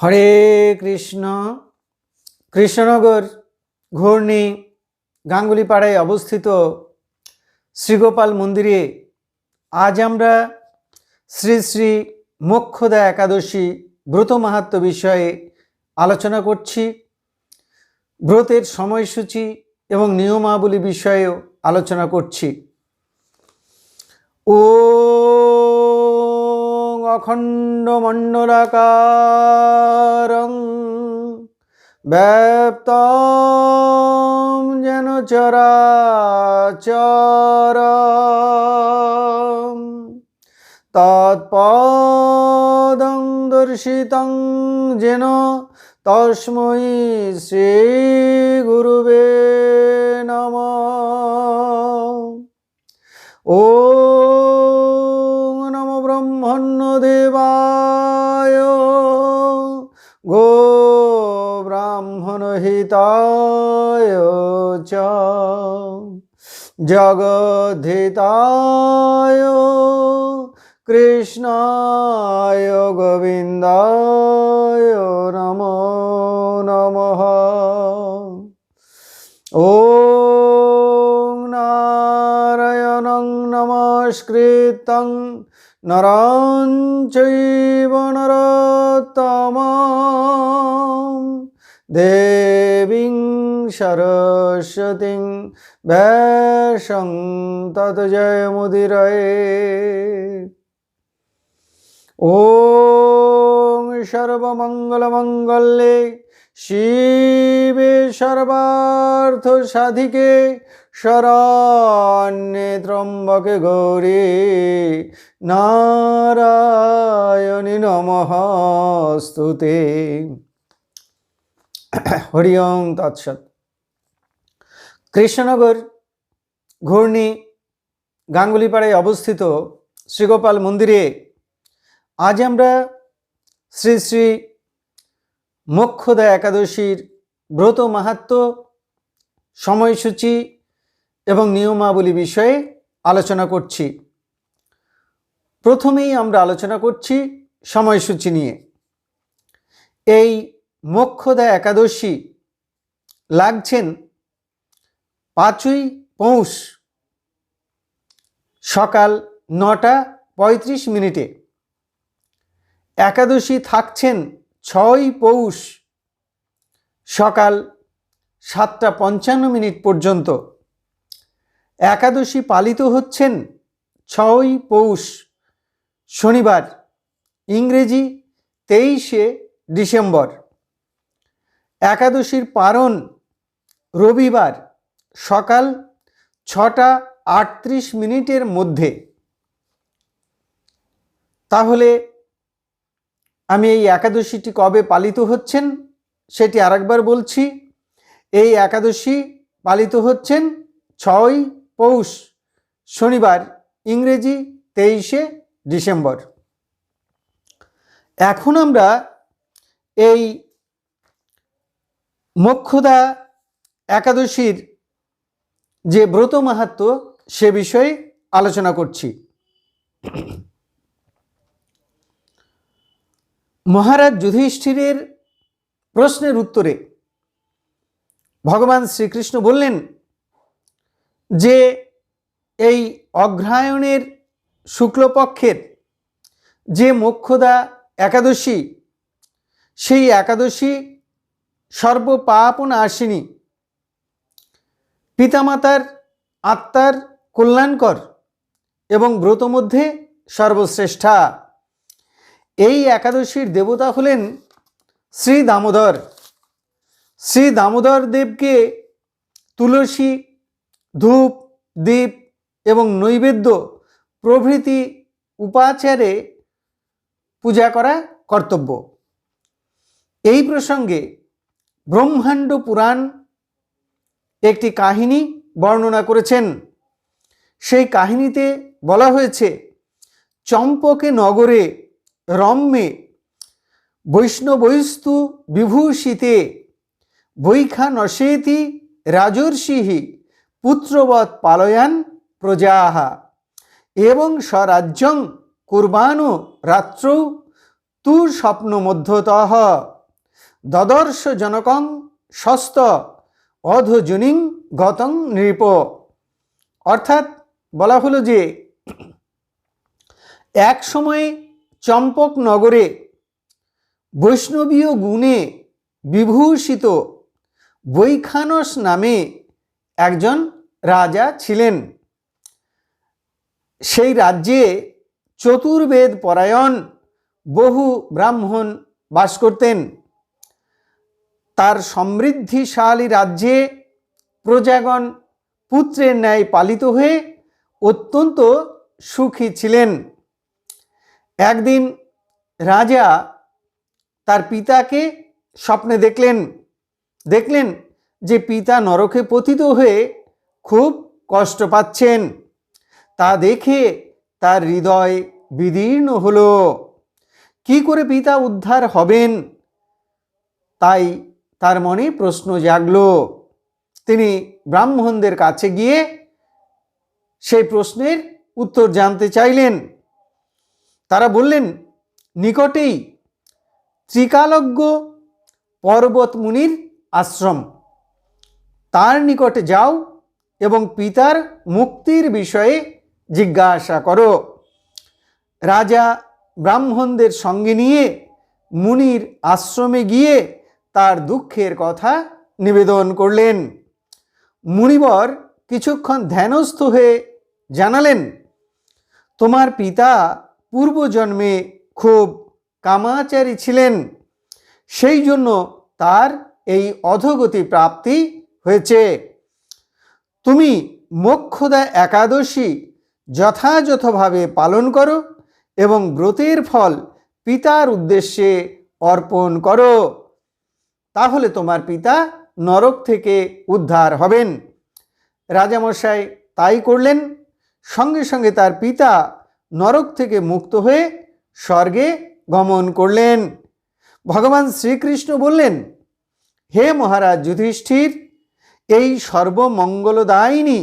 হরে কৃষ্ণ। কৃষ্ণনগর ঘূর্ণি গাঙ্গুলিপাড়ায় অবস্থিত শ্রীগোপাল মন্দিরে আজ আমরা শ্রী শ্রী মোক্ষদা একাদশী ব্রত মাহাত্ম বিষয়ে আলোচনা করছি। ব্রতের সময়সূচি এবং নিয়মাবলী বিষয়েও আলোচনা করছি। ও অখণ্ড মণ্ডলাকারং ব্যাপ্ত যেন চরাচর তৎপদং দর্শিতং যেন তস্मै শ্রী গুরুবে নমঃ। ও দেবায় গো ব্রাহ্মণ হিতায় চ। জগদ্ধিতায় কৃষ্ণায় গোবিন্দায় নম নম। ও নারায়ণ নমস্কৃতং নরঞ্চনরতম দেবী সরস্বতী সরস্বতীং ভ্যাসং তত জয় মুদিরয়ে। ও সর্বমঙ্গলমঙ্গলে। শ্রী শিবে সর্বার্থসাধিকে শরণ্যে ত্রম্বকে গৌরী। নারায়ণী নমস্তুতে। হরি ওম তৎসৎ। কৃষ্ণনগর ঘূর্ণি গাঙ্গুলিপাড়ায় অবস্থিত শ্রীগোপাল মন্দিরে আজ আমরা শ্রী শ্রী মোক্ষদা একাদশীর ব্রত মাহাত্ম, সময়সূচি এবং নিয়মাবলী বিষয়ে আলোচনা করছি। প্রথমেই আমরা আলোচনা করছি সময়সূচি নিয়ে। এই মোক্ষদা একাদশী লাগছেন পাঁচই পৌষ সকাল নটা পঁয়ত্রিশ মিনিটে। একাদশী থাকছেন ছয় পৌষ সকাল সাতটা পঞ্চান্ন মিনিট পর্যন্ত একাদশী পালিত হচ্ছেন ছয় পৌষ শনিবার, ইংরেজি তেইশে ডিসেম্বর। একাদশীর পারণ রবিবার সকাল ছটা আটত্রিশ মিনিটের মধ্যে। তাহলে আমি এই একাদশীটি কবে পালিত হচ্ছেন? সেটি আরেকবার বলছি, এই একাদশী পালিত হচ্ছেন ছয় পৌষ, শনিবার, ইংরেজি তেইশে ডিসেম্বর। এখন আমরা এই মোক্ষদা একাদশীর যে ব্রত মাহাত্ম সে বিষয়ে আলোচনা করছি। মহারাজ যুধিষ্ঠিরের প্রশ্নের উত্তরে ভগবান শ্রীকৃষ্ণ বললেন যে এই অগ্রহায়ণের শুক্লপক্ষের যে মোক্ষদা একাদশী, সেই একাদশী সর্বপাপন আসিনী পিতামাতার আত্মার কল্যাণকর এবং ব্রত মধ্যে সর্বশ্রেষ্ঠা। এই একাদশীর দেবতা হলেন শ্রী দামোদর। শ্রী দামোদর দেবকে তুলসী, ধূপ, দীপ এবং নৈবেদ্য প্রভৃতি উপাচারে পূজা করা কর্তব্য। এই প্রসঙ্গে ব্রহ্মাণ্ড পুরাণ একটি কাহিনী বর্ণনা করেছেন। সেই কাহিনীতে বলা হয়েছে, চম্পকে নগরে রম্যে বৈষ্ণবৈস্তু বিভূষিতে বৈখা নশেতি রাজর্ষিহি পুত্রবৎ পালয়ান প্রজাহা এবং স্বরাজ্যং কুর্বানো রাত্রৌ তুর স্বপ্ন মধ্যতঃ। দদর্শ জনকং সস্ত অধজনিং গতং নৃপ। অর্থাৎ বলা হলো যে, এক সময়ে চম্পক নগরে বৈষ্ণবীয় গুণে বিভূষিত বৈখানস নামে একজন রাজা ছিলেন। সেই রাজ্যে চতুর্বেদ পরায়ণ বহু ব্রাহ্মণ বাস করতেন। তার সমৃদ্ধিশালী রাজ্যে প্রজাগণ পুত্রের ন্যায় পালিত হয়ে অত্যন্ত সুখী ছিলেন। একদিন রাজা তার পিতাকে স্বপ্নে দেখলেন। দেখলেন যে পিতা নরকে পতিত হয়ে খুব কষ্ট পাচ্ছেন। তা দেখে তার হৃদয় বিদীর্ণ হলো। কি করে পিতা উদ্ধার হবেন? তাই তার মনে প্রশ্ন জাগল। তিনি ব্রাহ্মণদের কাছে গিয়ে সেই প্রশ্নের উত্তর জানতে চাইলেন। তারা বললেন, নিকটেই ত্রিকালজ্ঞ পর্বত মুনির আশ্রম। তার নিকটে যাও এবং পিতার মুক্তির বিষয়ে জিজ্ঞাসা করো। রাজা ব্রাহ্মণদের সঙ্গে নিয়ে মুনির আশ্রমে গিয়ে তার দুঃখের কথা নিবেদন করলেন। মুনিবর কিছুক্ষণ ধ্যানস্থ হয়ে জানালেন, তোমার পিতা পূর্বজন্মে খুব কামাচারী ছিলেন। সেই জন্য তার এই অধগতি প্রাপ্তি হয়েছে। তুমি মোক্ষদা একাদশী যথাযথভাবে পালন করো এবং ব্রতের ফল পিতার উদ্দেশ্যে অর্পণ করো। তাহলে তোমার পিতা নরক থেকে উদ্ধার হবেন। রাজামশাই তাই করলেন। সঙ্গে সঙ্গে তার পিতা নরক থেকে মুক্ত হয়ে স্বর্গে গমন করলেন। ভগবান শ্রীকৃষ্ণ বললেন, হে মহারাজ যুধিষ্ঠির, এই সর্বমঙ্গলদায়িনী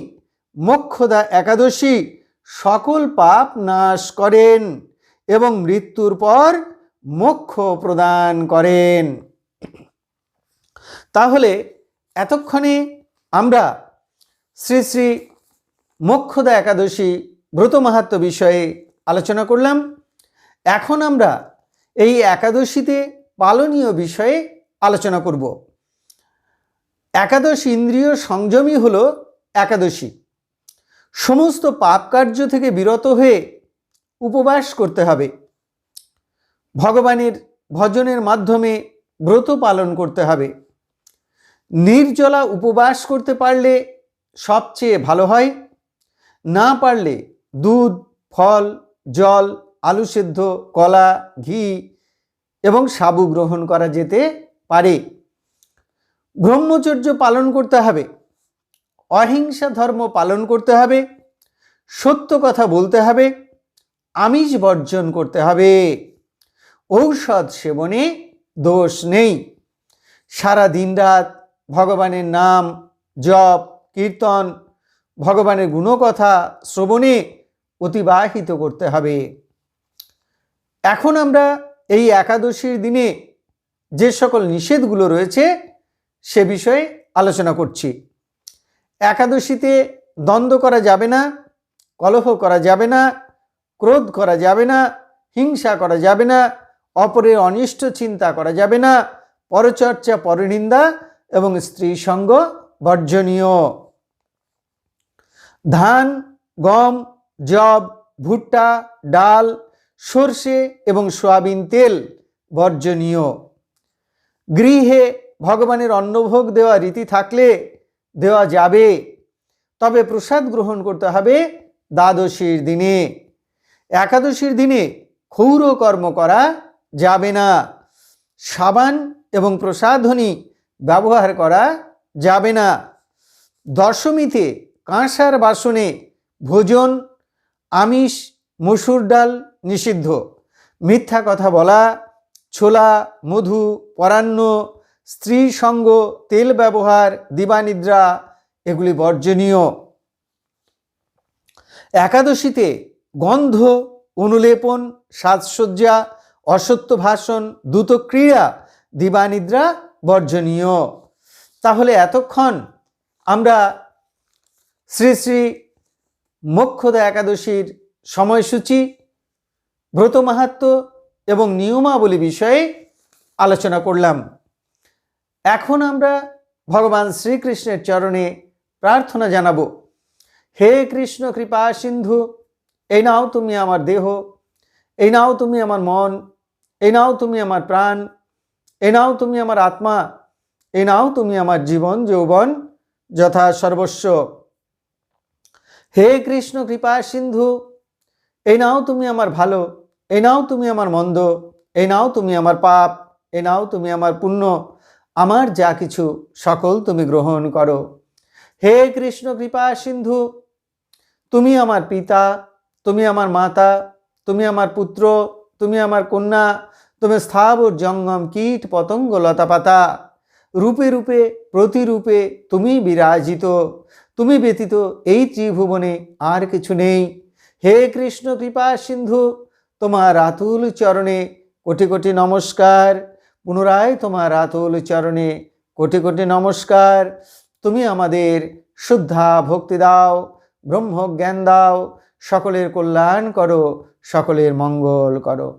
মোক্ষদা একাদশী সকল পাপ নাশ করেন এবং মৃত্যুর পর মোক্ষ প্রদান করেন। তাহলে এতক্ষণে আমরা শ্রী শ্রী মোক্ষদা একাদশী ব্রত মাহাত্ম বিষয়ে আলোচনা করলাম। এখন আমরা এই একাদশীতে পালনীয় বিষয়ে আলোচনা করব। একাদশ ইন্দ্রিয় সংযমী হল একাদশী। সমস্ত পাপ কার্য থেকে বিরত হয়ে উপবাস করতে হবে। ভগবানের ভজনের মাধ্যমে ব্রত পালন করতে হবে। নির্জলা উপবাস করতে পারলে সবচেয়ে ভালো হয়। না পারলে দুধ, ফল, জল আলু সেদ্ধ, কলা, ঘি এবং সাবু গ্রহণ করা যেতে পারে। ব্রহ্মচর্য পালন করতে হবে। অহিংসা ধর্ম পালন করতে হবে। সত্য কথা বলতে হবে। আমিষ বর্জন করতে হবে। ঔষধ সেবনে দোষ নেই। সারা দিন রাত ভগবানের নাম জপ, কীর্তন, ভগবানের গুণকথা, শ্রবণে অতিবাহিত করতে হবে। এখন আমরা এই একাদশীর দিনে যে সকল নিষেধগুলো রয়েছে সে বিষয়ে আলোচনা করছি। একাদশীতে দ্বন্দ্ব করা যাবে না, কলহ করা যাবে না, ক্রোধ করা যাবে না, হিংসা করা যাবে না, অপরের অনিষ্ট চিন্তা করা যাবে না, পরচর্চা, পরনিন্দা এবং স্ত্রী সঙ্গ বর্জনীয়। ধান, গম জব ভুট্টা, ডাল সর্ষে এবং সোয়াবিন তেল বর্জনীয়। গৃহে ভগবানের অন্নভোগ দেওয়া রীতি থাকলে দেওয়া যাবে। তবে প্রসাদ গ্রহণ করতে হবে দ্বাদশীর দিনে। একাদশীর দিনে ক্ষৌর কর্ম করা যাবে না। সাবান এবং প্রসাধনী ব্যবহার করা যাবে না। দশমীতে কাঁসার বাসনে ভোজন, আমিষ মসুর ডাল নিষিদ্ধ। মিথ্যা কথা বলা, ছোলা, মধু, পরান্ন, স্ত্রী সঙ্গ, তেল ব্যবহার, দিবানিদ্রা, এগুলি বর্জনীয়। একাদশীতে গন্ধ, অনুলেপন, সাজসজ্জা, অসত্য ভাষণ দ্রুত ক্রিয়া দিবানিদ্রা বর্জনীয়। তাহলে এতক্ষণ আমরা শ্রী শ্রী মোক্ষদা একাদশীর সময়সূচি, ব্রত মাহাত্ম এবং নিয়মাবলী বিষয়ে আলোচনা করলাম। এখন আমরা ভগবান শ্রীকৃষ্ণের চরণে প্রার্থনা জানাব। হে কৃষ্ণ কৃপা সিন্ধু, এই নাও তুমি আমার দেহ, এই নাও তুমি আমার মন, এই নাও তুমি আমার প্রাণ, এই নাও তুমি আমার আত্মা, এই নাও তুমি আমার জীবন, যৌবন যথা সর্বস্ব। হে কৃষ্ণ কৃপা সিন্ধু এই নাও তুমি আমার ভালো, এই নাও তুমি আমার মন্দ, এই নাও তুমি আমার পাপ, এই নাও তুমি আমার পুণ্য, আমার যা কিছু সকল তুমি গ্রহণ করো। হে কৃষ্ণ কৃপা সিন্ধু, তুমি আমার পিতা, তুমি আমার মাতা, তুমি আমার পুত্র, তুমি আমার কন্যা, তুমি স্থাবর জঙ্গম, কীট, পতঙ্গ লতাপাতা রূপে রূপে, প্রতিরূপে তুমি বিরাজিত, তুমি ব্যতীত এই ত্রিভুবনে আর কিছু নেই। হে কৃষ্ণ কৃপা সিন্ধু, তোমার আতুল চরণে কোটি কোটি নমস্কার। পুনরায় তোমার আতুল চরণে কোটি কোটি নমস্কার। তুমি আমাদের শুদ্ধা ভক্তি দাও, ব্রহ্ম জ্ঞান দাও, সকলের কল্যাণ করো, সকলের মঙ্গল করো।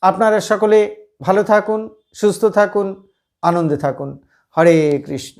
আপনারা সকলে ভালো থাকুন, সুস্থ থাকুন, আনন্দে থাকুন। হরে কৃষ্ণ।